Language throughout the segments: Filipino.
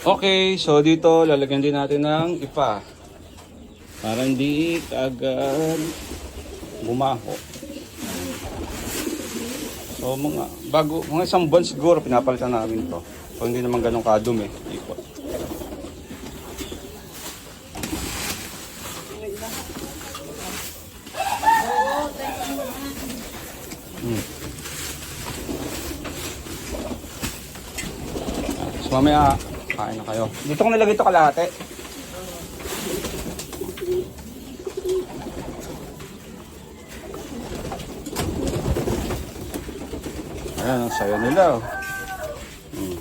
Okay, so dito lalagyan din natin ng ipa. Para hindi agad bumaho. So mga bago, mga isang buwan siguro pinapalitan namin to. So hindi naman ganun kadumi. Ikot. Hmm. So mamaya kain na kayo. Dito ko nilagay ito kalahati. Ayan, ang saya nila. oh. Hmm.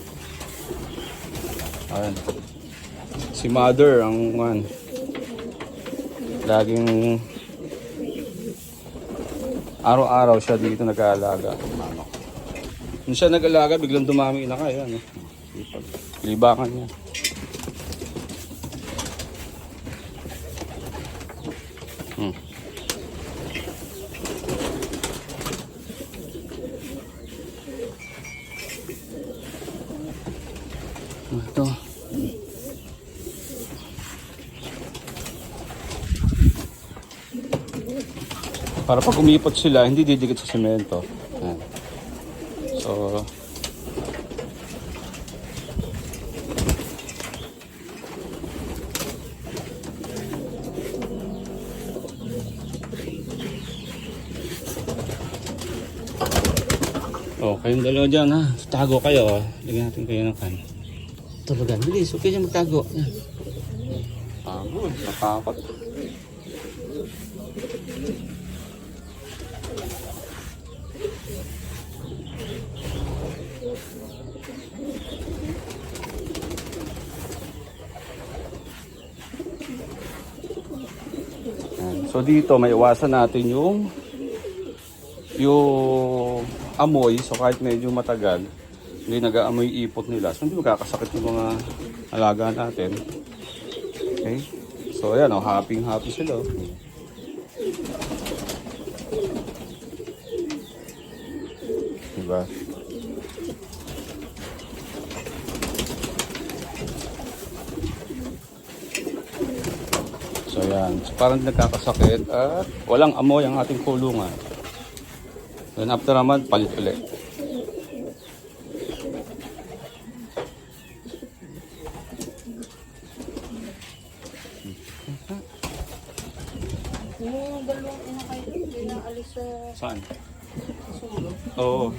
Ayan. Si mother ang man. Laging araw-araw siya dito nag-aalaga. Nung siya nag-alaga, biglang dumami na kayo. Libangan niya. Hmm. Ito. Para pag umipot sila, hindi didikit sa semento. So, Oh, kayong dalawa dyan ha. Tago kayo. Lagyan natin kayo ng kan. Tulugan. Bilis. Huwag kayo magtago. Yan. Pagod. Natakot. So dito may iwasan natin yung yung amoy, so kahit medyo matagal, hindi nag-aamoy ipot nila. So hindi magkakasakit yung mga alaga natin. Okay? So ayan, oh, happy happy sila. oh. Diba? So ayan, so, parang nagkakasakit at walang amoy ang ating kulungan. Then after a month, palit ulit. Yung dalawang ina kayo, hindi na alis sa Saan? sulo. Oo.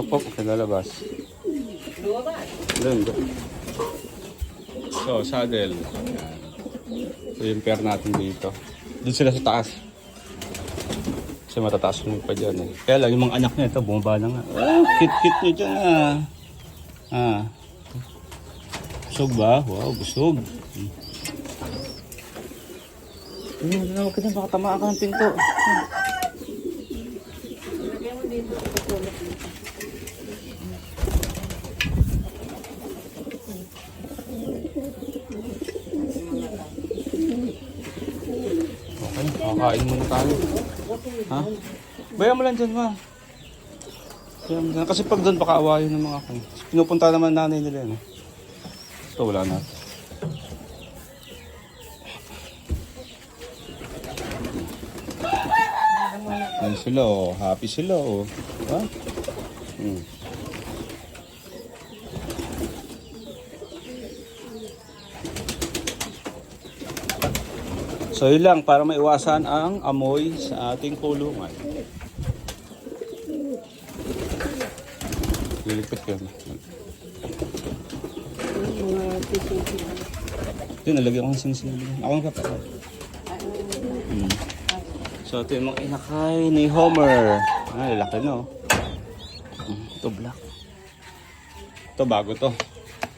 Opo, okay, lalabas. Dua ba? Doon, doon. So, saddle. Ayan. So, yung pair natin dito. Doon sila sa taas. Kasi matataas mo pa dyan eh. Kaya lang, yung mga anak niya ito, bumaba na nga. Ah, kit-kit niya dyan ah. Ah. Busog ba? Wow, busog. Hmm. Ayun, huwag ka dyan, baka tamaan ka ng pinto. Lagyan Kakain muna tayo. Ha? Bayan mo lang dyan, ma. Bayan mo dyan. Kasi pag doon, baka awayin ng mga kan. Pinupunta naman nanay nila yan. eh. Ito, wala na. Yan sila, oh. Happy sila, oh. Ha? Hmm. So yun lang para maiwasan ang amoy sa ating kulungan. Lilipit ko. Ito, nalagyan ko ng singsing. Ako ang kapatid. Hmm. So ito yung mga inakay ni Homer. Ah, lalaki no. Hmm, Ito black. Ito bago to.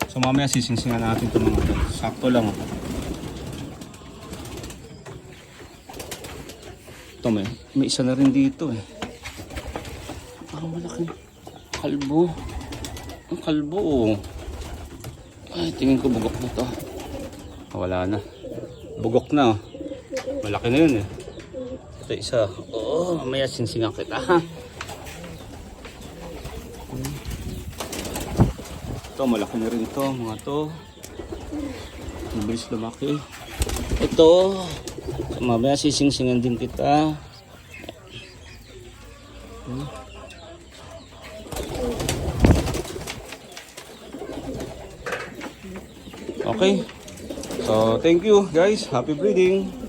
So mamaya sisingsingan natin ito mga to. Sakto lang. Oh. Ito may, may isa na rin dito eh. Ang malaki. Kalbo. Ang kalbo oh. Ay, tingin ko bugok na to. Ah, Wala na. Bugok na oh. Malaki na yun eh. Ito isa. Oo, mamaya singsingan kita ha. Ito, malaki na rin to, mga to. Mabilis lumaki. Ito, mamaya sisingsingan din kita. Okay. So, thank you guys. Happy breeding.